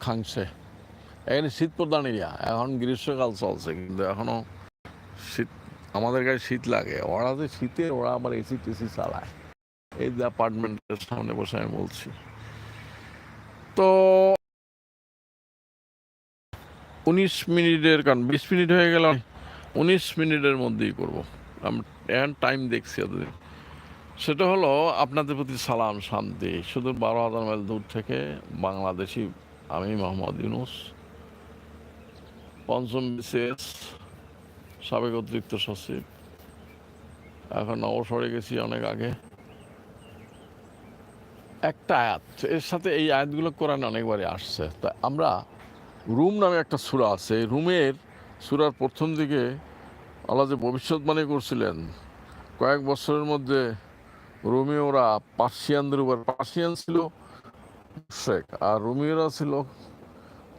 অক্ষাংশে এখানে শীত প্রধান এরিয়া। এখন গ্রীষ্মকাল চলছে, কিন্তু এখনও শীত, আমাদের কাছে শীত লাগে। ওরা যে শীতে, ওরা আবার এসি টেসি চালায়। এই যে অ্যাপার্টমেন্টের সামনে বসে আমি বলছি। তো উনিশ মিনিটের, কারণ বিশ মিনিট হয়ে গেল উনিশ মিনিটের মধ্যেই করব। আমি এখন টাইম দেখছি এতদিন। সেটা হলো, আপনাদের প্রতি সালাম, শান্তি। শুধু বারো হাজার মাইল দূর থেকে বাংলাদেশি আমি মোহাম্মদ ইউনুস। পঞ্চম বিশেষ সাবেক অতিরিক্ত সচিব। এখন অবসরে গেছি অনেক আগে। একটা আয়াত, এর সাথে এই আয়াতগুলো কোরআনে অনেকবারই আসছে। তা আমরা রুম নামে একটা সূরা আছে রুমের সূরার প্রথম দিকে আল্লাহ যে ভবিষ্যৎবাণী করছিলেন, কয়েক বছরের মধ্যে রোমিওরা পার্সিয়ানদের উপর, পার্সিয়ান ছিল শেখ আর রোমিওরা ছিল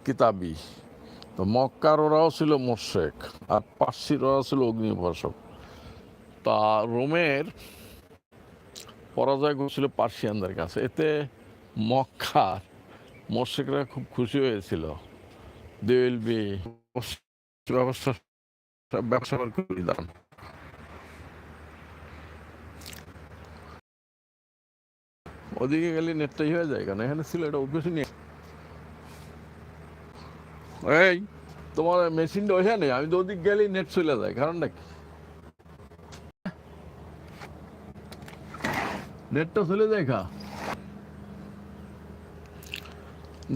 কিতাবি। তো মক্কার ওরাও ছিল মোশেক আর পার্সির ওরা ছিল অগ্নিভাষক তা রোমের পরাজয় করছিল পার্সিয়ানদের কাছে। এতে মক্কার মোশেকরা খুব খুশি হয়েছিল। দে উইল বি ব্যবসা ব্যবসা করে দান ওদিকে গেলে নেটটাই হয়ে যায় কেন এখানে ছিল এটা অভ্যেস নিয়ে। এই, তোমার মেশিনটা ওইখানে? আমি তো ওদিক গেলেই নেট চলে যায়, কারণটা কি? নেটটা চলে যায় খা।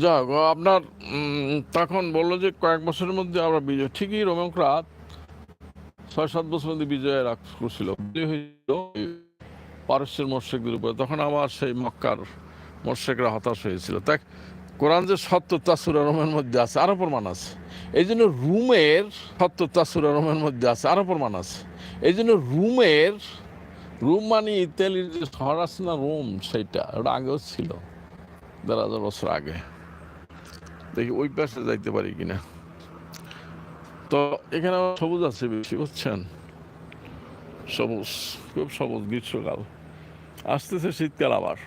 যাক আপনার তখন বলল যে কয়েক বছরের মধ্যে আমরা বিজয়, ঠিকই রোমকরা ছয় সাত বছর মধ্যে বিজয় রাখ করছিল। বিজয় হয়েছিল পারস্যের মোর্শেকদের উপরে। তখন আবার সেই মক্কার মোর্শেকরা হতাশ হয়েছিল। তাই কোরআন যে সত্য তাসুর রোমের মধ্যে আছে আরও প্রমাণ আছে। এই জন্য রুমের সত্য তাসুর রোমের মধ্যে আছে আরও প্রমাণ আছে। এই জন্য রুমের, রুম মানে ইতালির যে শহর আছে না রোম, সেইটা, ওটা আগেও ছিল, দেড় হাজার বছর আগে। দেখি ওই পাশে যাইতে পারি কিনা। তো এখানে সবুজ আছে বেশি, বুঝছেন? সবুজ, খুব সবুজ গ্রীষ্মকাল। আসতেছে শীতকাল আবার,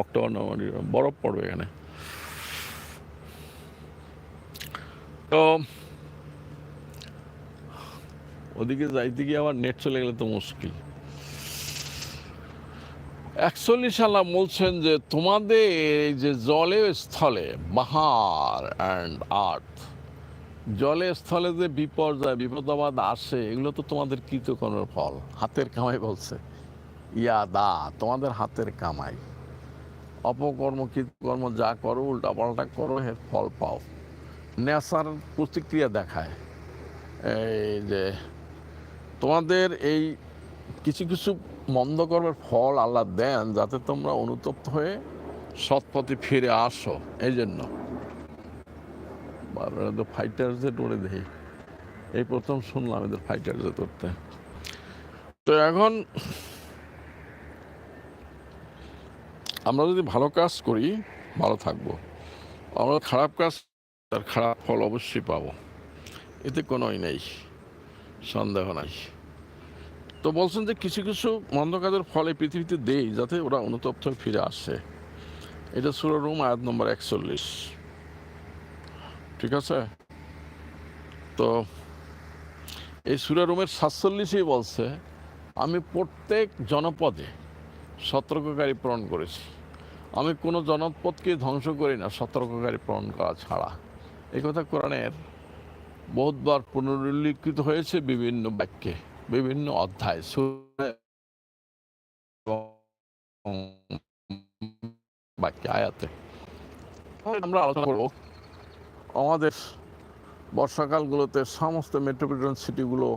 অক্টোবর, নভেম্বর বরফ পড়বে এখানে। তো ওদিকে যাইতে গিয়ে আবার নেট চলে গেলে তো মুশকিল। একচল্লিশ সাল্লাহ বলছেন যে তোমাদের এই যে জলে স্থলে, বাহার অ্যান্ড আর্থ জলে স্থলে যে বিপর্যয়, বিপদাবাদ আসে, এগুলো তো তোমাদের কৃতকর্মের ফল। হাতের কামাই বলছে। ইয়া দা তোমাদের হাতের কামাই। অপকর্ম, কৃতকর্ম যা করো উল্টা পাল্টা করো এর ফল পাও। নেশার প্রতিক্রিয়া দেখায়। এই যে তোমাদের এই কিছু কিছু মন্দ কর্মের ফল আল্লাহ দেন যাতে তোমরা অনুতপ্ত হয়ে সৎপথে ফিরে আসো। এই জন্য। তো ফাইটার জেট এই প্রথম শুনলাম এদের ফাইটার উঠতে তো এখন আমরা যদি ভালো কাজ করি, ভালো থাকব। আমরা খারাপ কাজ, তার খারাপ ফল অবশ্যই পাবো। এতে কোনোই নেই, সন্দেহ নাই। তো বলছেন যে কিছু কিছু মন্দ কাজের ফলে পৃথিবীতে দেই, যাতে ওরা অনুতপ্ত ফিরে আসে। এটা সুর রুম, আয়াত নম্বর একচল্লিশ। ঠিক আছে? তো এই সুরা রুমের সাতচল্লিশেই বলছে, আমি প্রত্যেক জনপদে সতর্ককারী প্রেরণ করেছি। আমি কোনো জনপদকে ধ্বংস করি না, সতর্ককারী প্রেরণ করা ছাড়া। এই কথা কোরআনের বহুতবার পুনরুল্লিখিত হয়েছে বিভিন্ন বাক্যে, বিভিন্ন অধ্যায় বাক্যে, আয়াতে। আমরা আলোচনা করব আমাদের বর্ষাকালগুলোতে সমস্ত মেট্রোপলিটন সিটিগুলো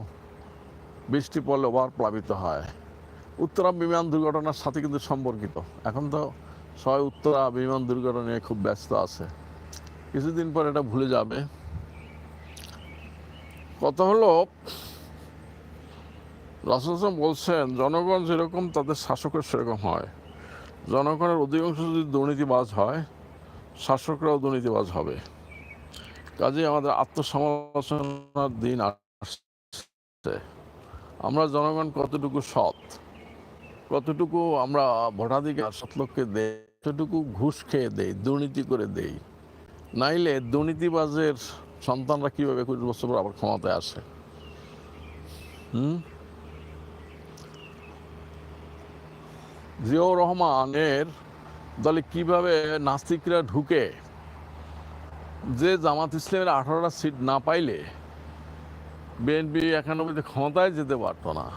বৃষ্টি পড়লে ওভার প্লাবিত হয়। উত্তরা বিমান দুর্ঘটনার সাথে কিন্তু সম্পর্কিত। এখন তো সবাই উত্তরা বিমান দুর্ঘটনা খুব ব্যস্ত আছে। কিছুদিন পর এটা ভুলে যাবে। কথা হলো, রাসুল বলছেন, জনগণ যেরকম তাদের শাসকের সেরকম হয়। জনগণের অধিকাংশ যদি দুর্নীতিবাজ হয়, শাসকরাও দুর্নীতিবাজ হবে। কাজে আমাদের আত্মসমালোচনার দিন আসছে। আমরা জনগণ কতটুকু সৎ কতটুকু আমরা ভোটাধিকার সৎ লোককে দেই কতটুকু ঘুষ খেয়ে দেই, দুর্নীতি করে দেই। নাইলে দুর্নীতিবাজের সন্তানরা কীভাবে একুশ বছর পর আবার ক্ষমতায় আসে? হুম? জিয়াউর রহমানের দলে কীভাবে নাস্তিকরা ঢুকে? যে জামাত ইসলামের আঠারোটা সিট না পাইলে বিএনপি একানব্বইতে ক্ষমতায় যেতে পারতো না।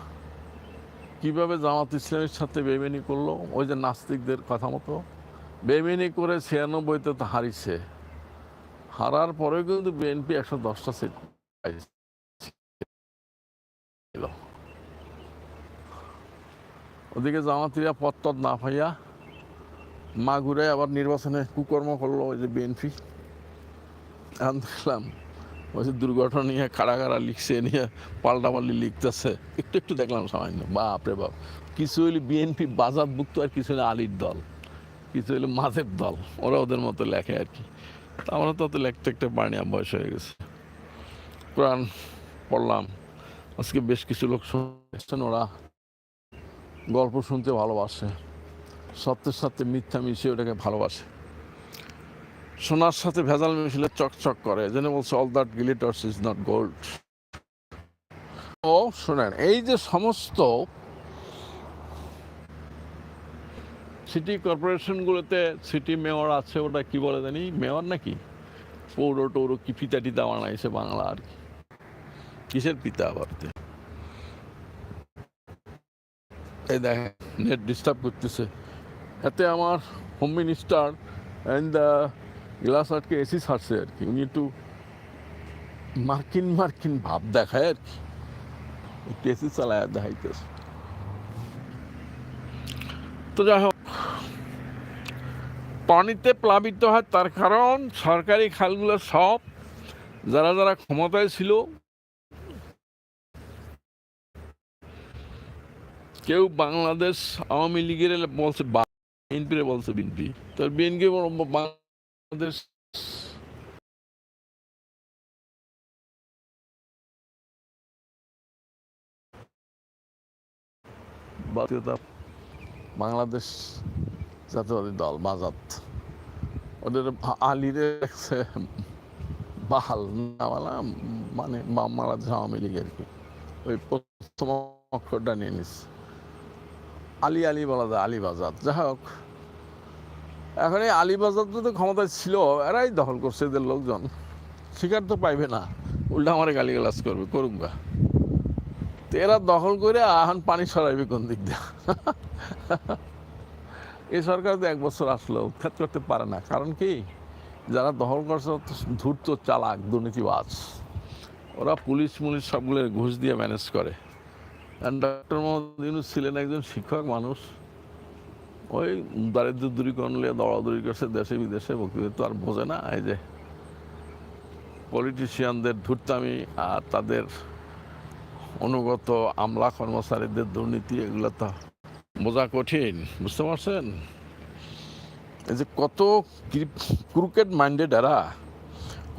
কীভাবে জামাত ইসলামের সাথে বেমেনি করল? ওই যে নাস্তিকদের কথা মতো। বেমেনি করে ছিয়ানব্বইতে তো হারিছে হারার পরেও কিন্তু বিএনপি একশো দশটা সিট ওদিকে জামাতিরা টদ না পাইয়া মা ঘুরে আবার নির্বাচনে কুকর্ম করল ওই যে বিএনপি। এখন দেখলাম যে দুর্ঘটনা নিয়ে কারা কারা লিখছে, নিয়ে পাল্টাপাল্টি লিখতেছে। একটু একটু দেখলাম সামান্য। বাপ রে বাপ। কিছু হইলে বিএনপি বাজারভুক্ত আর কিছু হইলে আলির দল। কিছু হইলে মাঝের দল। ওরা ওদের মতো লেখে আর কি। আমরা তত লেখতে একটা বানিয়া বয়স হয়ে গেছে। কোরআন পড়লাম। আজকে বেশ কিছু লোক শুনছেন ওরা। গল্প শুনতে ভালোবাসে। সত্যের সাথে মিথ্যা মিশিয়ে ওটাকে ভালোবাসে। সোনার সাথে ভেজাল মিশিলে চকচক করে। যেন বলছে all that glitters is not gold ও, শোনেন, এই যে সমস্ত সিটি কর্পোরেশনগুলোতে সিটি মেয়র আছে ওটা কি বলে জানি? মেয়র নাকি? পৌর টৌর কি পিতা টিতা বানাইছে বাংলা আর কি। কিসের পিতা আবার? এই দেখেন নেট ডিস্টার্ব করতেছে। এতে আমার home minister and the glass আটকে এসি ছাড়ছে আর কি। উনি একটু মার্কিন মার্কিন ভাব দেখায় আর কি। একটু এসি চালায় দেখাইতেছে। তো যাই হোক, পানিতে প্লাবিত হয় তার কারণ সরকারি খালগুলো সব যারা যারা ক্ষমতায় ছিল, কেউ বাংলাদেশ আওয়ামী লীগের বলছে বিএনপি বলছে বিএনপি। তো বিএনপি বাংলাদেশ জাতীয়তা বাংলাদেশ জাতীয়বাদী দল, বাজাত। ওদের আলিরে রাখছে বাহাল নামালা মানে বাংলাদেশ আওয়ামী লীগ আর কি। ওই প্রথম অক্ষরটা নিয়ে নিস। আলী আলী বলা যায়, আলী বাজাত। যাই হোক এখন এই আলী বাজার তো ক্ষমতায় ছিল, এরাই দখল করছে এদের লোকজন। শিকার তো পাইবে না, উল্টা আমার গালিগালাজ করবে, করুক গা তো এরা দখল করে এখন পানি সরাইবে কোন দিক দিয়ে? এই সরকার তো এক বছর আসলো, উৎখাত করতে পারে না। কারণ কি, যারা দখল করছে ধূর্ত চালাক, দুর্নীতিবাজ। ওরা পুলিশ মুলিশ সবগুলো ঘুষ দিয়ে ম্যানেজ করে। ডক্টর মোহাম্মদ ইউনুস ছিলেন একজন শিক্ষক মানুষ। ওই দারিদ্র দূরীকরণ নিয়ে দৌড়াদৌড়ি করছে দেশে বিদেশে, বক্তৃতা তো আর বোঝে না। এই যে পলিটিশিয়ানদের ধূর্তামি আর তাদের অনুগত আমলা কর্মচারীদের দুর্নীতি, এগুলো তো বোঝা কঠিন, বুঝতে পারছেন? এই যে কত ক্রুকেট মাইন্ডেড এরা,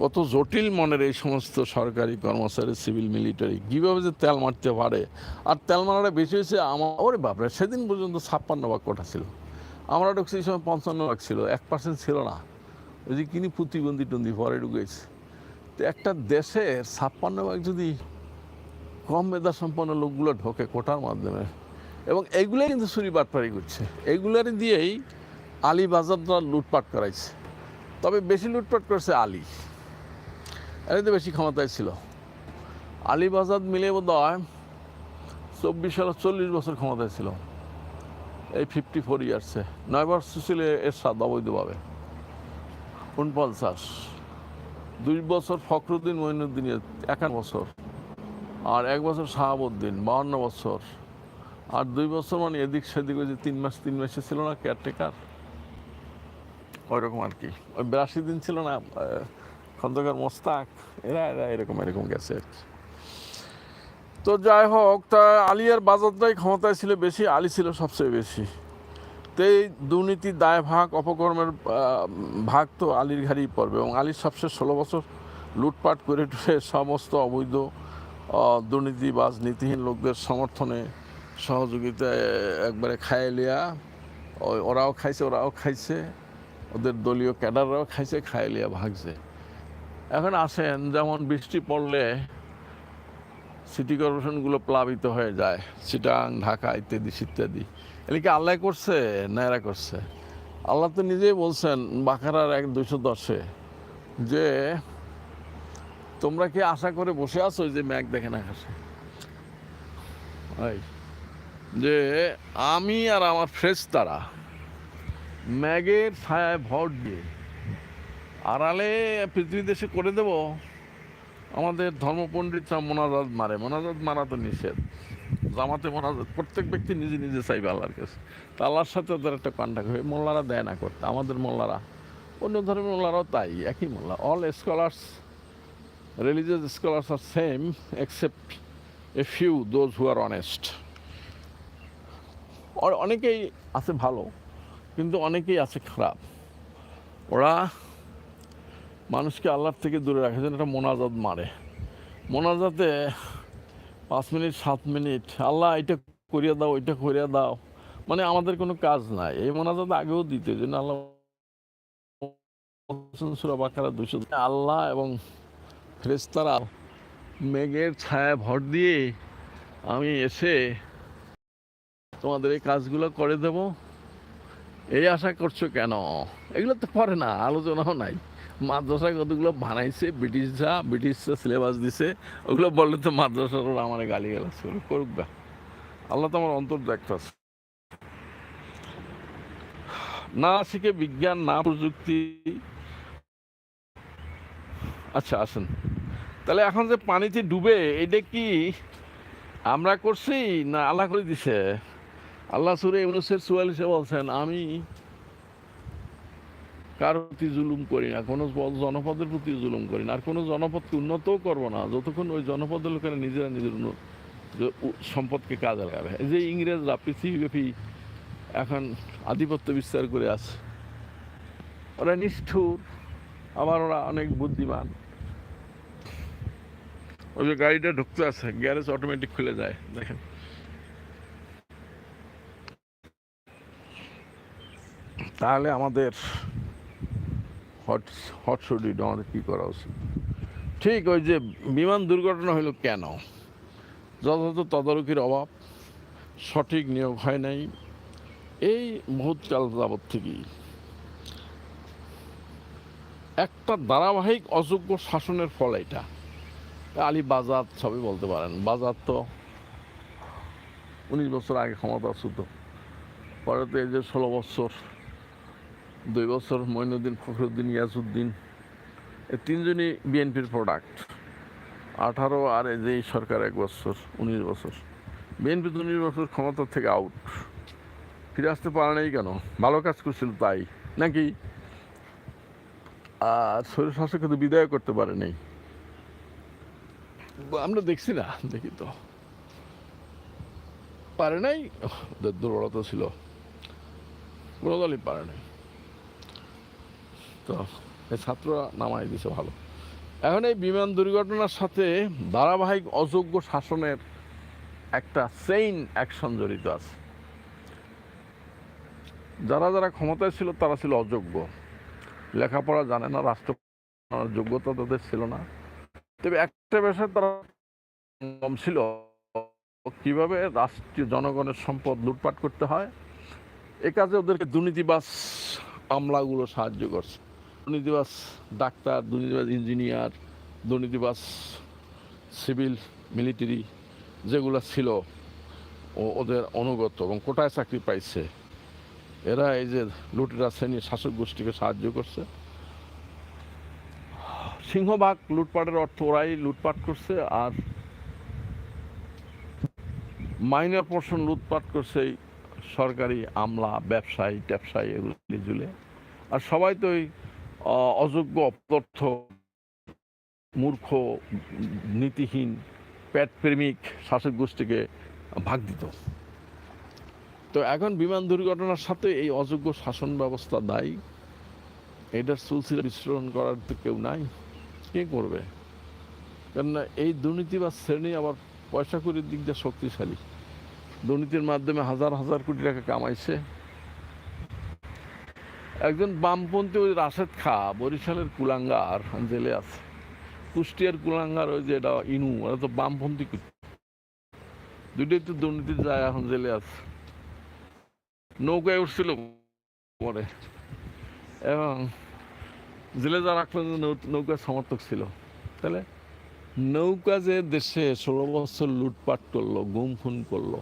কত জটিল মনের এই সমস্ত সরকারি কর্মচারী সিভিল মিলিটারি কীভাবে যে তেল মারতে পারে? আর তেল মারাটা বেশি হয়েছে আমার ওরে বাপরে, সেদিন পর্যন্ত ছাপ্পান্ন ভাগ কোটা ছিল। আমরা ঢুকছি সময় পঞ্চান্ন ভাগ ছিল, এক পার্সেন্ট ছিল না। ওই যে কিনি প্রতিবন্ধী টন্দি পরে ঢুকেছে। তো একটা দেশের ছাপ্পান্ন ভাগ যদি কম মেধা সম্পন্ন লোকগুলো ঢোকে কোটার মাধ্যমে, এবং এইগুলোই কিন্তু চুরি বাটপারি করছে। এইগুলোর দিয়েই আলী বাজারটা লুটপাট করাইছে। তবে বেশি লুটপাট করেছে আলী। এরাই তো বেশি ক্ষমতায় ছিল। আলী বাজার মিলে বোধ হয় চব্বিশ সালে চল্লিশ বছর ক্ষমতায় ছিল। এই ফিফটি ফোর ইয়ার্সে নয় বছর ছিল এর সাদ অবৈধভাবে উনপঞ্চাশ। দুই বছর ফখরুদ্দিন মঈনুদ্দিন একান্ন বছর। আর এক বছর শাহাবুদ্দিন, বাহান্ন বছর। আর দুই বছর মানে এদিক সেদিক ওই যে তিন মাস, তিন মাসে ছিল না কেয়ারটেকার ওই রকম আর কি। ওই বিরাশি দিন ছিল না খন্দকার মোস্তাক? এরা এরা এরকম এরকম গেছে আর কি। তো যাই হোক, তা আলিয়ার বাজারটাই ক্ষমতায় ছিল বেশি, আলী ছিল সবচেয়ে বেশি। তো এই দুর্নীতি, দায় ভাগ, অপকর্মের ভাগ তো আলীর ঘাড়েই পড়বে এবং আলীর সবচেয়ে ষোলো বছর লুটপাট করে টুরে সমস্ত অবৈধ দুর্নীতিবাজ নীতিহীন লোকদের সমর্থনে, সহযোগিতায় একবারে খাইয়ে লিয়া, ওই ওরাও খাইছে ওরাও খাইছে, ওদের দলীয় ক্যাডাররাও খাইছে খাইলিয়া ভাগছে। এখন আসেন, যেমন বৃষ্টি পড়লে সিটি কর্পোরেশনগুলো প্লাবিত হয়ে যায়, চিটাং, ঢাকা ইত্যাদি ইত্যাদি। এদিকে আল্লাহ করছে না করছে? আল্লাহ তো নিজেই বলছেন, বাকারার এক দুশো দশে, যে তোমরা কি আশা করে বসে আছো যে ম্যাগ দেখে না আকাশে যে আমি আর আমার ফ্রেশ তারা ম্যাগের ছায়ায় ভর দিয়ে আড়ালে পৃথিবী দেশে করে দেব আমাদের ধর্মপণ্ডিতরা মোনাজাত মারে, মোনাজাত মারা তো নিষেধ। জামাতে মোনাজাত, প্রত্যেক ব্যক্তি নিজে নিজে চাইবে আল্লাহর কাছে। তা আল্লাহর সাথে ওদের একটা কন্ট্যাক্ট হয়ে, মোল্লারা দেয় না করতে, আমাদের মোল্লারা। অন্য ধর্মের মোল্লারাও তাই, একই মোল্লা। All scholars religious scholars are same except a few those who are honest অনেকেই আছে ভালো, কিন্তু অনেকেই আছে খারাপ। ওরা মানুষকে আল্লাহর থেকে দূরে রাখে যেন একটা মোনাজাত মারে। মোনাজাতে পাঁচ মিনিট, সাত মিনিট, আল্লাহ এটা করিয়া দাও, ওইটা করিয়া দাও মানে আমাদের কোনো কাজ নাই। এই মোনাজাত আগেও দিতে যেন আল্লাহ দুশো আল্লাহ এবং ফেরেস্তারা মেঘের ছায়া ভর দিয়ে আমি এসে তোমাদের এই কাজগুলো করে দেব। এই আশা করছ কেন? এগুলো তো পারে না, আলোচনাও নাই। মাদ্রাসা কতগুলো বানাইছে, ব্রিটিশরা ব্রিটিশরা সিলেবাস দিছে, ওগুলো বললে তো মাদ্রাসার ওরা আমার গালি গালাজ করে, করুক গা। আল্লাহ তো আমার অন্তর দেখতেছে না শিখে বিজ্ঞান, না প্রযুক্তি। আচ্ছা আসেন। তাহলে এখন যে পানিতে ডুবে, এটা কি আমরা করছি না আল্লাহ করে দিছে? আল্লাহ সুরে ইউনুসের চুয়াল্লিশে বলছেন, আমি কারোর প্রতি জুলুম করি না, কোনো জনপদের প্রতি জুলুম করি না, আর কোনো জনপদকে উন্নতও করব না। যতক্ষণ ওই জনপদের লোকেরা নিজেরা নিজের সম্পদকে কাজে লাগাবে। যে ইংরেজরা পৃথিবীব্যাপী এখন আধিপত্য বিস্তার করে আছে। ওরা নিষ্ঠুর, আবার ওরা অনেক বুদ্ধিমান। ওই যে গাড়িটা ঢুকতে আছে, গ্যারেজ অটোমেটিক খুলে যায়, দেখেন। তাহলে আমাদের হট হটশডিট আমাদের কী করা উচিত? ঠিক ওই যে বিমান দুর্ঘটনা হলো কেন? যথাযথ তদারকির অভাব, সঠিক নিয়োগ হয় নাই, এই বহুতকাল যাবৎ থেকেই। একটা ধারাবাহিক অযোগ্য শাসনের ফল এটা। আলী বাজার সবই বলতে পারেন। বাজার তো উনিশ বছর আগে ক্ষমতা ছিল পরে তো এই যে ষোলো বছর দুই বছর মঈনুদ্দিন ফখরুদ্দিন, ইয়াজউদ্দিন, এই তিনজনই বিএনপির প্রোডাক্ট আঠারো আর এই যে সরকার এক বছর, উনিশ বছর। বিএনপি তো উনিশ বছর ক্ষমতা থেকে আউট ফিরে আসতে পারে নাই কেন? ভালো কাজ করছিল তাই। নাকি আর শরীর শাসককে তো বিদায় করতে পারে নাই? আমরা দেখছি না, দেখি তো। পারে নাই? দুর্বলতা ছিল। কোনো দলই পারে নাই। তো ছাত্ররা নামাই দিছে ভালো। এখন এই বিমান দুর্ঘটনার সাথে ধারাবাহিক অযোগ্য শাসনের একটা সেইন অ্যাকশন জড়িত আছে। যারা যারা ক্ষমতায় ছিল, তারা ছিল অযোগ্য। লেখাপড়া জানে না, রাষ্ট্র যোগ্যতা তাদের ছিল না। তবে একটা বিষয় তারা কম ছিল, কীভাবে রাষ্ট্রীয় জনগণের সম্পদ লুটপাট করতে হয়, এ কাজে ওদেরকে দুর্নীতিবাস আমলাগুলো সাহায্য করছে। দুর্নীতিবাস ডাক্তার দুর্নীতিবাস ইঞ্জিনিয়ার দুর্নীতিবাস সিভিল, মিলিটারি যেগুলো ছিল ওদের অনুগত এবং কোটায় চাকরি পাইছে। এরা এই যে লুটেরা শ্রেণির শাসক গোষ্ঠীকে সাহায্য করছে। সিংহভাগ লুটপাটের অর্থ ওরাই লুটপাট করছে আর মাইনর পোর্শন লুটপাট করছে সরকারি আমলা, ব্যবসায়ী ট্যাবসায়ী এগুলি জুলে আর সবাই তো ওই অযোগ্য অপদার্থ মূর্খ, নীতিহীন পেট প্রেমিক শাসক গোষ্ঠীকে ভাগ দিত। তো এখন বিমান দুর্ঘটনার সাথে এই অযোগ্য শাসন ব্যবস্থা দায়ী। এটার সুলসিলা বিশ্লেষণ করার তো কেউ নাই। কে করবে? কেননা এই দুর্নীতি বা শ্রেণি আবার পয়সা করির দিক দিয়ে শক্তিশালী। দুর্নীতির মাধ্যমে হাজার হাজার কোটি টাকা কামাইছে। একজন বামপন্থী ওই রাশেদ খা, বরিশালের কুলাঙ্গার, জেলে আছে। কুষ্টিয়ার কুলাঙ্গার ওই যে এটা ইনু, ওরা তো বামপন্থী দুটোই তো দুর্নীতির যায় এখন জেলে আছে। নৌকায় উঠছিল পরে। এবং জেলে যা রাখল যে নৌকার সমর্থক ছিল। তাহলে নৌকা যে দেশে ষোলো বছর লুটপাট করল, গুম খুন করল,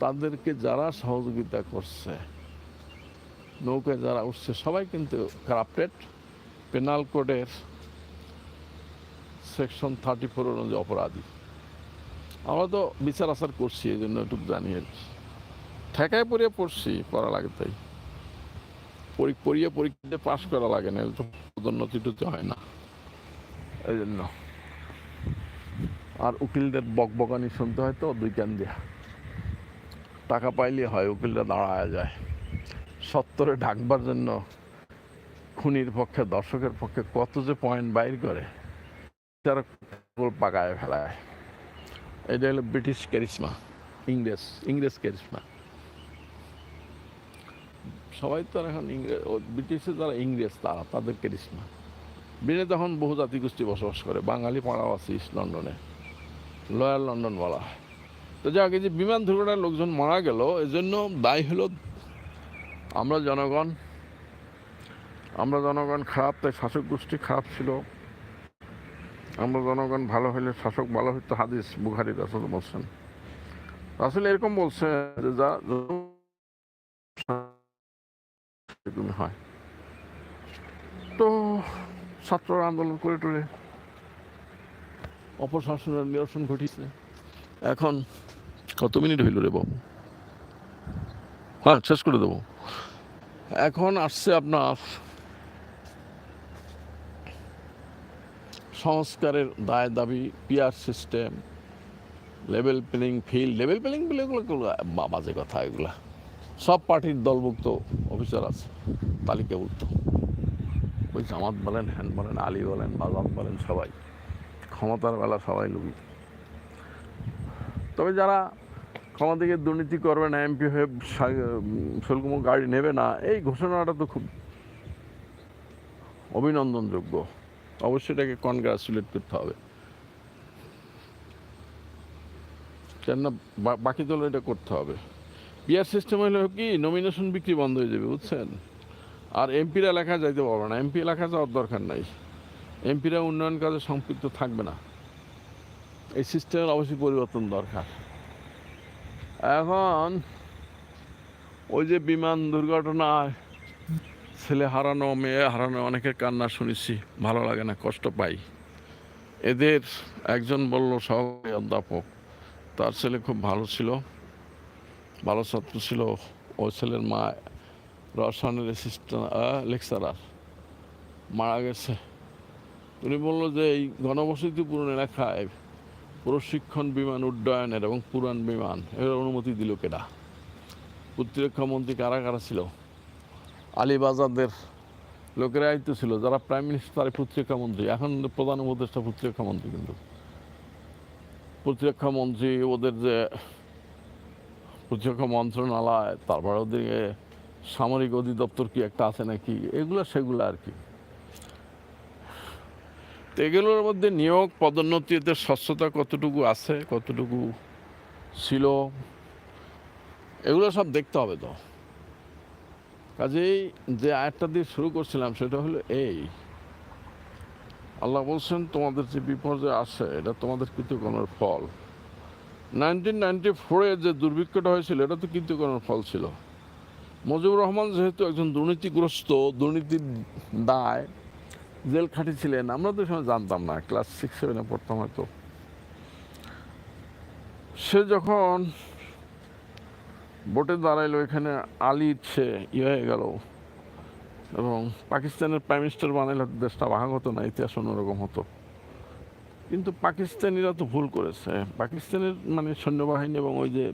তাদেরকে যারা সহযোগিতা করছে নৌকায় যারা উঠছে, সবাই কিন্তু কারাপ্টেড পেনাল কোডের সেকশন থার্টি ফোর অনুযায়ী অপরাধী। আমরা তো বিচার আচার করছি, এই জন্য একটু জানি আর কি। ঠেকায় পড়িয়ে পড়ছি পড়া লাগে তাই। পড়িয়ে পরীক্ষাতে পাশ করা লাগে না পদোন্নতি টুতি হয় না। এই জন্য। আর উকিলদের বকবকানি শুনতে হয় তো, দুই কান দিয়া। টাকা পাইলে হয়, উকিলরা দাঁড়ায় যায়। সত্তরে ঢাকবার জন্য খুনির পক্ষে, দর্শকের পক্ষে কত যে পয়েন্ট বাইর করে, তারা পাকায় ফেলায়। এটা হলো ব্রিটিশ ক্যারিসমা ইংরেজ ইংরেজ ক্যারিসমা সবাই তো এখন ইংরেজ ব্রিটিশে যারা ইংরেজ, তারা তাদের ক্যারিসমা ব্রিটেনে তখন বহু জাতিগোষ্ঠী বসবাস করে, বাঙালি পাড়াও আছে ইস্ট লন্ডনে লয়াল লন্ডন বলা হয়। তো যাক, এই যে বিমান দুর্ঘটনায় লোকজন মারা গেল, এজন্য দায়ী হলো আমরা জনগণ আমরা জনগণ খারাপ, তাই শাসক গোষ্ঠী খারাপ ছিল। আমরা জনগণ ভালো হলে শাসক ভালো হইতো, হাদিস বুখারি রাসুল বলছেন। আসলে এরকম বলছে যে যা হয়। তো ছাত্ররা আন্দোলন করে টরে অপশাসনের নিরসন ঘটিছে এখন কত মিনিট হইল রে বাবু? হ্যাঁ শেষ করে দেবো। এখন আসছে আপনার সংস্কারের দায় দাবি peer system level playing field level playing field এগুলো বাজে কথা এগুলা। সব পার্টির দলভুক্ত অফিসার আছে, তালিকা তালিকাভুক্ত ওই জামাত বলেন হ্যান বলেন, আলী বলেন বাজাত বলেন সবাই। ক্ষমতার বেলা সবাই লুবি। তবে যারা থেকে দুর্নীতি করবে না, এমপি হয়ে শুল্কমুখ গাড়ি নেবে না, এই ঘোষণাটা তো খুব অভিনন্দনযোগ্য। অবশ্যই এটাকে কনগ্রাচুলেট করতে হবে। কেননা বাকি দল এটা করতে হবে। বিয়ার সিস্টেম হলে কি নমিনেশন বিক্রি বন্ধ হয়ে যাবে, বুঝছেন? আর এমপির লেখা যাইতে পারবে না। এমপি লেখা যাওয়ার দরকার নাই। এমপিরা উন্নয়ন কাজে সম্পৃক্ত থাকবে না। এই সিস্টেমের অবশ্যই পরিবর্তন দরকার। এখন ওই যে বিমান দুর্ঘটনায় ছেলে হারানো, মেয়ে হারানো অনেকের কান্না শুনেছি। ভালো লাগে না, কষ্ট পাই। এদের একজন বলল, সহকারী অধ্যাপক, তার ছেলে খুব ভালো ছিল, ভালো ছাত্র ছিল। ওই ছেলের মা রসায়নের অ্যাসিস্ট্যান্ট লেকচারার মারা গেছে। উনি বলল যে, এই ঘনবসতি পূরণ এলাকায় প্রশিক্ষণ বিমান উড্ডয়নের এবং পুরান বিমান, এর অনুমতি দিল কেডা? প্রতিরক্ষা মন্ত্রী কারা কারা ছিল? আলীবাজারদের লোকেরাই তো ছিল, যারা প্রাইম মিনিস্টার তারা প্রতিরক্ষা মন্ত্রী। এখন প্রধান উপদেষ্টা প্রতিরক্ষা মন্ত্রী কিন্তু। প্রতিরক্ষা মন্ত্রী, ওদের যে প্রতিরক্ষা মন্ত্রণালয়, তারপরে ওদিকে সামরিক অধিদপ্তর কি একটা আছে নাকি? এগুলো সেগুলো আর কি। এগুলোর মধ্যে নিয়োগ পদোন্নতি এদের স্বচ্ছতা কতটুকু আছে, কতটুকু ছিল, এগুলো সব দেখতে হবে তো। কাজেই যে আয়াতটা দিয়ে শুরু করছিলাম সেটা হলো এই। আল্লাহ বলছেন, তোমাদের যে বিপর্যয় আসে এটা তোমাদের কৃতকর্মের ফল। নাইনটিন নাইনটি ফোরে যে দুর্ভিক্ষটা হয়েছিল, এটা তো কৃতকর্মের ফল ছিল। মুজিবুর রহমান যেহেতু একজন দুর্নীতিগ্রস্ত, দুর্নীতির দায় জেল খাটিছিলেন আমরা তো সময় জানতাম না, ক্লাস সিক্স সেভেনে পড়তাম হয়তো। সে যখন বোটে দাঁড়াইলো, এখানে আলির সে ইয়ে হয়ে গেল। এবং পাকিস্তানের প্রাইম মিনিস্টার বানাইলে দেশটা ভাগ হতো না, ইতিহাস অন্যরকম হতো। কিন্তু পাকিস্তানিরা তো ভুল করেছে। পাকিস্তানের মানে সৈন্যবাহিনী এবং ওই যে,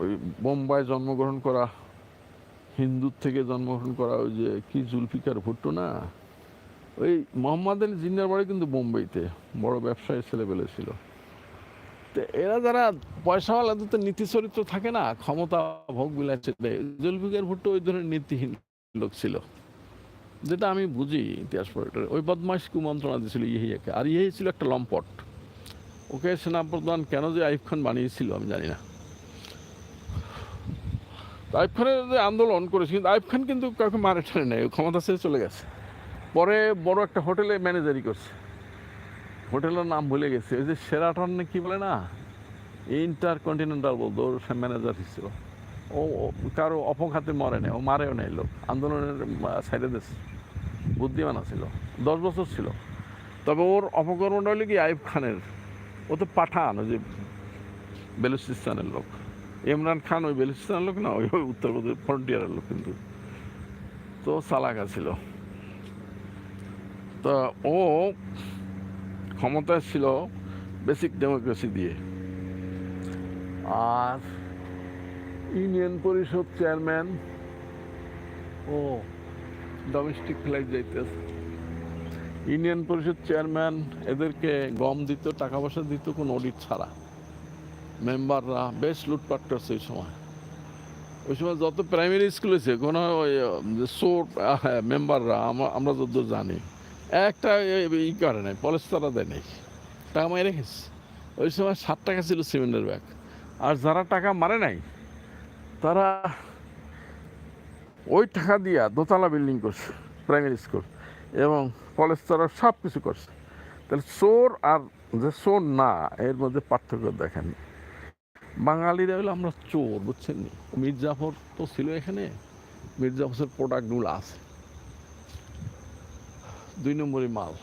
ওই বোম্বাই জন্মগ্রহণ করা, হিন্দুর থেকে জন্মগ্রহণ করা ওই যে, কি জুলফিকার ভুট্টো না? ওই মোহাম্মদ আলী জিন্নার বাড়ি কিন্তু বোম্বাইতে বড় ব্যবসায়ী ছেলেবেলে ছিল। তো এরা যারা পয়সাওয়ালা তো নীতি চরিত্র থাকে না, ক্ষমতা, ভোগ বিলাচ্ছে জুলফিকার ভুট্টো ওই ধরনের নীতিহীন লোক ছিল। যেটা আমি বুঝি ইতিহাস পড়ে ওই বদমাইশ কুমন্ত্রণা দিয়েছিল ইহিয়াকে আর ইহি ছিল একটা লম্পট। ওকে সেনাপ্রধান কেন যে আইব খান বানিয়েছিল আমি জানি না। তো আইব খানের যে আন্দোলন করেছে, কিন্তু আইব খান কিন্তু কাউকে মারে ঠানে নেই ক্ষমতা ছেড়ে চলে গেছে। পরে বড় একটা হোটেলে ম্যানেজারি করছে। হোটেলের নাম ভুলে গেছে। ওই যে সেরাটন কি বলে না? ইন্টার কন্টিনেন্টাল বলতো, ওর ম্যানেজার ছিল ও কারও অপঘাতে মরে নেই, ও মারেও নেই, লোক। আন্দোলনের সাইডে দেশ বুদ্ধিমান ছিল দশ বছর ছিল। তবে ওর অপকর্মটা হলো কি আইব খানের। ও তো পাঠান, ওই যে বেলুচিস্তানের লোক। ইমরান খান ওই বেলুচিস্তানের লোক না, ওই উত্তরপ্রদেশ ফ্রন্টিয়ারের লোক কিন্তু। তো সালাকা ছিল তা ও ক্ষমতায় ছিল বেসিক ডেমোক্রেসি দিয়ে। আর ইউনিয়ন পরিষদ চেয়ারম্যান ও ডোমেস্টিক ফ্লাইট যাইতেছে। ইউনিয়ন পরিষদ চেয়ারম্যান এদেরকে গম দিত, টাকা পয়সা দিত, কোনো অডিট ছাড়া। মেম্বাররা বেশ লুটপাট করছে ওই সময়। ওই সময় যত প্রাইমারি স্কুল হয়েছে, কোনো ওই মেম্বাররা আমরা যত জানি একটা ই করে নাই পলেস্তারা দেয় নাই, টাকা মাই রেখেছে ওই সময় ষাট টাকা ছিল সিমেন্টের ব্যাগ। আর যারা টাকা মারে নাই, তারা ওই টাকা দিয়া দোতলা বিল্ডিং করছে, প্রাইমারি স্কুল, এবং পলেস্তারা সব কিছু করছে। তাহলে চোর আর যে চোর না, এর মধ্যে পার্থক্য দেখেন। বাঙালিরা হলো আমরা চোর, বুঝছেন নি? মির্জাফর তো ছিল এখানে, মির্জাফরের প্রোডাক্টগুলো আছে। দুই নম্বরই মাল।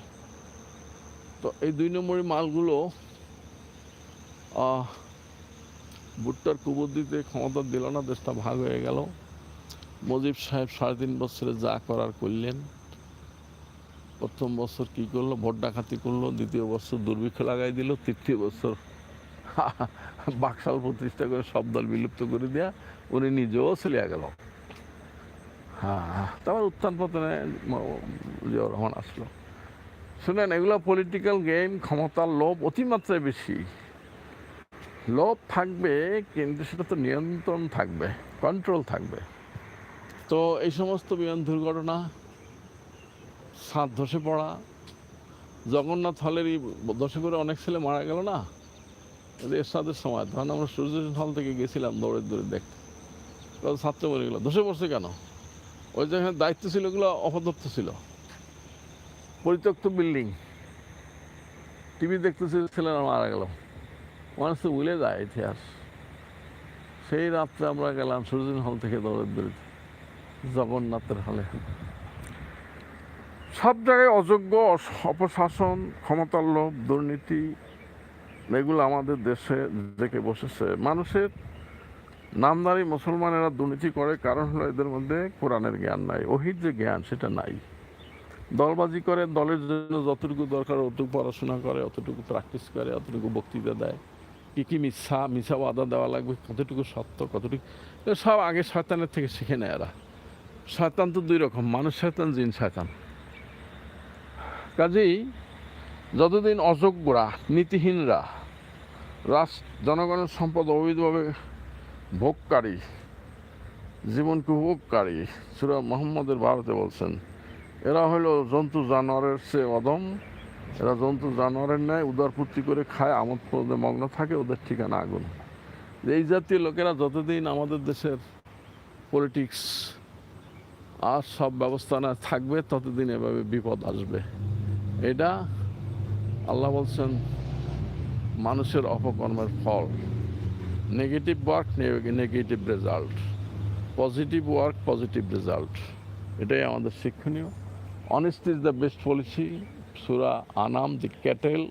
তো এই দুই নম্বরই মালগুলো ভুট্টার কুবুদ্দিতে ক্ষমতা দিল না, দেশটা ভাগ হয়ে গেল। মুজিব সাহেব সাড়ে তিন বছরে যা করার করলেন। প্রথম বছর কি করল? ভোট ডাকাতি করল, দ্বিতীয় বছর দুর্ভিক্ষ লাগাই দিল, তৃতীয় বছর বাকশাল প্রতিষ্ঠা করে সব দল বিলুপ্ত করে দেয়া, উনি নিজেও চলে গেল। হ্যাঁ তারপর উত্থান পতনে রহমান আসলো। শুনেন, এগুলো পলিটিক্যাল গেম ক্ষমতার লোভ অতিমাত্রায় বেশি। লোভ থাকবে, কিন্তু সেটা তো নিয়ন্ত্রণ থাকবে কন্ট্রোল থাকবে। তো এই সমস্ত বিমান দুর্ঘটনা, সাত ধসে পড়া, জগন্নাথ হলেরই ধসে করে অনেক ছেলে মারা গেল না? এরশাদের সময়। তখন আমরা সূর্য হল থেকে গেছিলাম দৌড়ে দৌড়ে দেখতে। ছাত্র মরে গেলো। ধসে পড়ছে কেন? ওই যেখানে দায়িত্ব ছিল ওগুলো অপদত্ত ছিল। পরিত্যক্ত বিল্ডিং টিভি দেখতেছে, ছেলেরা মারা গেল। মানুষ তো ভুলে যায় ইতিহাস। সেই রাত্রে আমরা গেলাম সূর্যন হল থেকে দৌড়ে দৌড়িতে জগন্নাথের হলে। সব জায়গায় অযোগ্য, অপশাসন, ক্ষমতার লোভ, দুর্নীতি, এগুলো আমাদের দেশে দেখে বসেছে। মানুষের নামদারি মুসলমানেরা দুর্নীতি করে, কারণ হলো এদের মধ্যে কোরআনের জ্ঞান নাই, ওহির যে জ্ঞান সেটা নাই। দলবাজি করে, দলের জন্য যতটুকু দরকার অতটুকু পড়াশোনা করে, অতটুকু প্র্যাকটিস করে, অতটুকু বক্তৃতা দেয়। কী কী মিথ্যা মিথ্যা বাধা দেওয়া লাগবে, কতটুকু সত্য, কতটুকু সব আগে শয়তানের থেকে শিখে নেয় এরা। শয়তান তো দুই রকম, মানুষ শয়তান, জিন শয়তান। কাজেই যতদিন অযোগ্যরা, নীতিহীনরা, রাষ্ট্র জনগণের সম্পদ অবৈধভাবে ভোগকারী, জীবনকে উপভোগকারী সুরা মোহাম্মদের ভারতে বলছেন। এরা হলো জন্তু জানোয়ারের সে অদম এরা জন্তু জানোয়ারের ন্যায় উদারপূর্তি করে খায়, আমোদ প্রদে মগ্ন থাকে, ওদের ঠিকানা আগুন। এই জাতীয় লোকেরা যতদিন আমাদের দেশের পলিটিক্স আর সব ব্যবস্থা না থাকবে, ততদিন এভাবে বিপদ আসবে। এটা আল্লাহ বলছেন, মানুষের অপকর্মের ফল। Negative work negative result positive work positive result এটাই আমাদের শিক্ষণীয়। Honest is the best policy সুরা Anam the cattle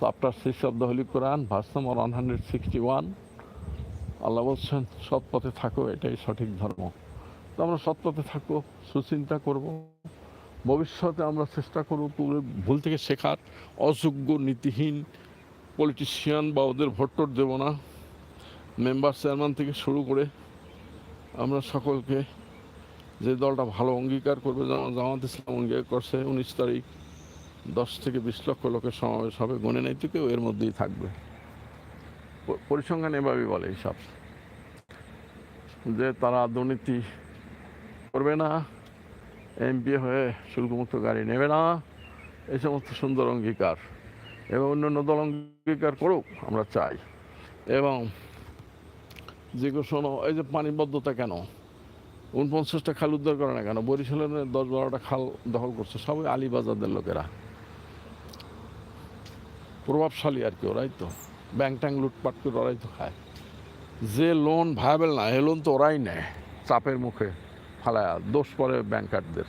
chapter six of the holy Quran verse number one hundred sixty one আল্লাহ বলছেন, সৎ পথে থাকো, এটাই সঠিক ধর্ম। তো আমরা সৎ পথে থাকব, সুচিন্তা করব। ভবিষ্যতে আমরা চেষ্টা করব পুরো ভুল থেকে শেখার। অযোগ্য, নীতিহীন পলিটিশিয়ান বা ওদের ভোট টোট দেবো না। মেম্বার চেয়ারম্যান থেকে শুরু করে আমরা সকলকে যে দলটা ভালো অঙ্গীকার করবে জামাত ইসলাম অঙ্গীকার করছে, উনিশ তারিখ দশ থেকে বিশ লক্ষ লোকের সমাবেশ হবে, গণে নাই তো এর মধ্যেই থাকবে। পরিসংখ্যান এভাবেই বলে এইসব। যে তারা দুর্নীতি করবে না, এমপি হয়ে শুল্কমুক্ত গাড়ি নেবে না এই সমস্ত সুন্দর অঙ্গীকার। এবং অন্যান্য দল অঙ্গীকার করুক, আমরা চাই। এবং যে শোনো, এই যে পানিবদ্ধতা কেন? উনপঞ্চাশটা খাল উদ্ধার করে না কেন? বরিশালের দশ বারোটা খাল দখল করছে, সবাই আলিবাজারদের লোকেরা। প্রভাবশালী আর কি ওরাই তো। ব্যাংক ট্যাঙ্ক লুটপাট করে ওরাই তো খায়। যে লোন ভায়াবেল না এ লোন তো ওরাই নেয় চাপের মুখে ফালায়া, দোষ পড়ে ব্যাংকারদের।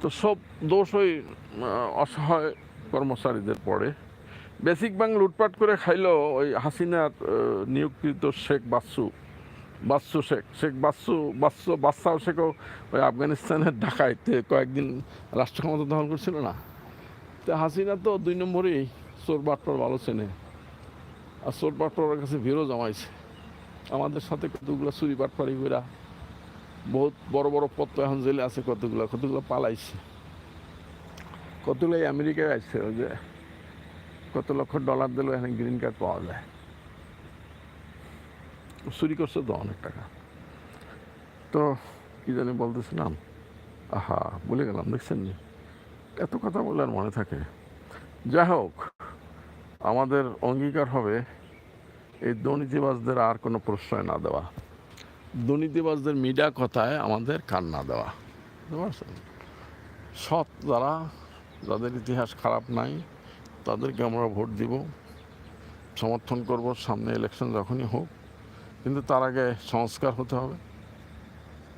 তো সব দোষ ওই অসহায় কর্মচারীদের পড়ে। বেসিক ব্যাংক লুটপাট করে খাইলো ওই হাসিনার নিয়োগকৃত শেখ বাসু বাসু শেখ শেখ বাসু বাসু বাদশাহ শেখও ওই আফগানিস্তানের ঢাকায় কয়েকদিন রাষ্ট্র ক্ষমতা দখল করছিল না। তো হাসিনা তো দুই নম্বরেই চোর বাটপার ভালো চেনে, আর চোর বাটপার কাছে ভিড়ও জমাইছে। আমাদের সাথে কতগুলো চুরি বাটপারি কইরা বহুত বড় বড় তো এখন জেলে আছে, কতগুলো কতগুলো পালাইছে। কতগুলো আমেরিকায় আসছে ওই যে কত লক্ষ ডলার দিলেও এখানে গ্রিন কার্ড পাওয়া যায়। চুরি করছে তো অনেক টাকা। তো কি জানি বলতেছিলাম, আহা বলে গেলাম, দেখছেন নি? এত কথা বলে আর মনে থাকে। যাই হোক, আমাদের অঙ্গীকার হবে এই দুর্নীতিবাজদের আর কোনো প্রশ্রয় না দেওয়া। দুর্নীতিবাজদের মিডিয়া কথায় আমাদের কান না দেওয়া। বুঝতে পারছেন? সৎ যারা, যাদের ইতিহাস খারাপ নাই তাদেরকে আমরা ভোট দিব, সমর্থন করব, সামনে ইলেকশন যখনই হোক। কিন্তু তার আগে সংস্কার হতে হবে।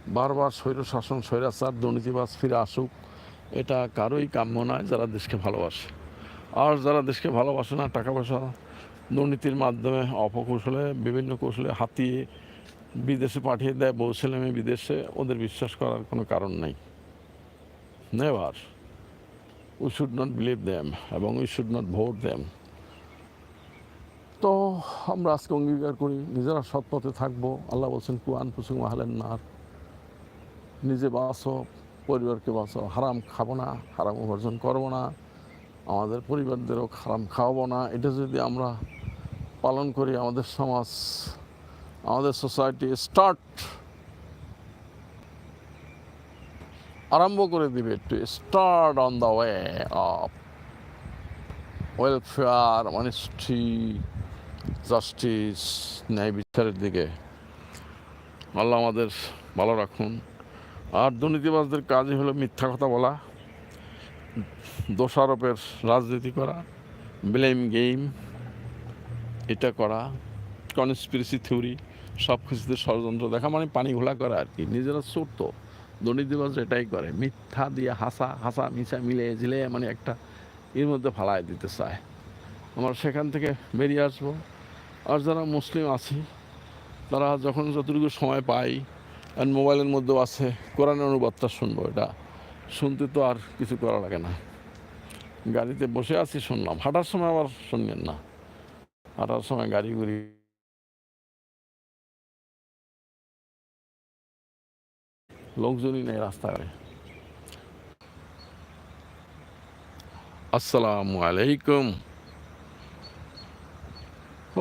বারবার স্বৈর শাসন, স্বৈরাচার, দুর্নীতিবাজ ফিরে আসুক, এটা কারোই কাম্য নয় যারা দেশকে ভালোবাসে। আর যারা দেশকে ভালোবাসে না টাকা পয়সা দুর্নীতির মাধ্যমে অপকৌশলে, বিভিন্ন কৌশলে হাতিয়ে বিদেশে পাঠিয়ে দেয় বউ ছেলে মেয়ে বিদেশে, ওদের বিশ্বাস করার কোনো কারণ নেই। Never. We should not believe them এবং we should not vote them তো আমরা আজকে অঙ্গীকার করি, নিজেরা সৎ পথে থাকব। আল্লাহ বলছেন কুয়ান ফুসুং মাহালেন নার। নিজে বাঁচো, পরিবারকে বাঁচো হারাম খাব না, হারাম উপার্জন করব না। আমাদের পরিবারদেরও হারাম খাওয়াবো না। এটা যদি আমরা পালন করি, আমাদের সমাজ, আমাদের সোসাইটি স্টার্ট আরম্ভ করে দিবে to start on the way of welfare honesty justice ন্যায় বিচারের দিকে। আল্লাহ আমাদের ভালো রাখুন। আর দুর্নীতিবাজদের কাজই হলো মিথ্যা কথা বলা, দোষারোপের রাজনীতি করা ব্লেম গেম এটা করা কনস্পিরেসি থিওরি সব কিছুতে ষড়যন্ত্র দেখা মানে পানি ঘোলা করা আর কি। নিজেরা চোর দুর্নীতিবাজ এটাই করে, মিথ্যা দিয়ে হাসা হাসা মিশা মিলে ঝিলে মানে একটা এর মধ্যে ফালায় দিতে চায়। আমরা সেখান থেকে বেরিয়ে আসব। আর যারা মুসলিম আছি, তারা যখন যতটুকু সময় পাই, আর মোবাইলের মধ্যেও আছে, কোরআনের অনুবাদটা শুনব। এটা শুনতে তো আর কিছু করা লাগে না। গাড়িতে বসে আছি শুনলাম। হাঁটার সময় আবার শুনলেন না। হাঁটার সময় গাড়ি গুড়ি লোকজনই নেই রাস্তাঘাটে আসসালামু আলাইকুম।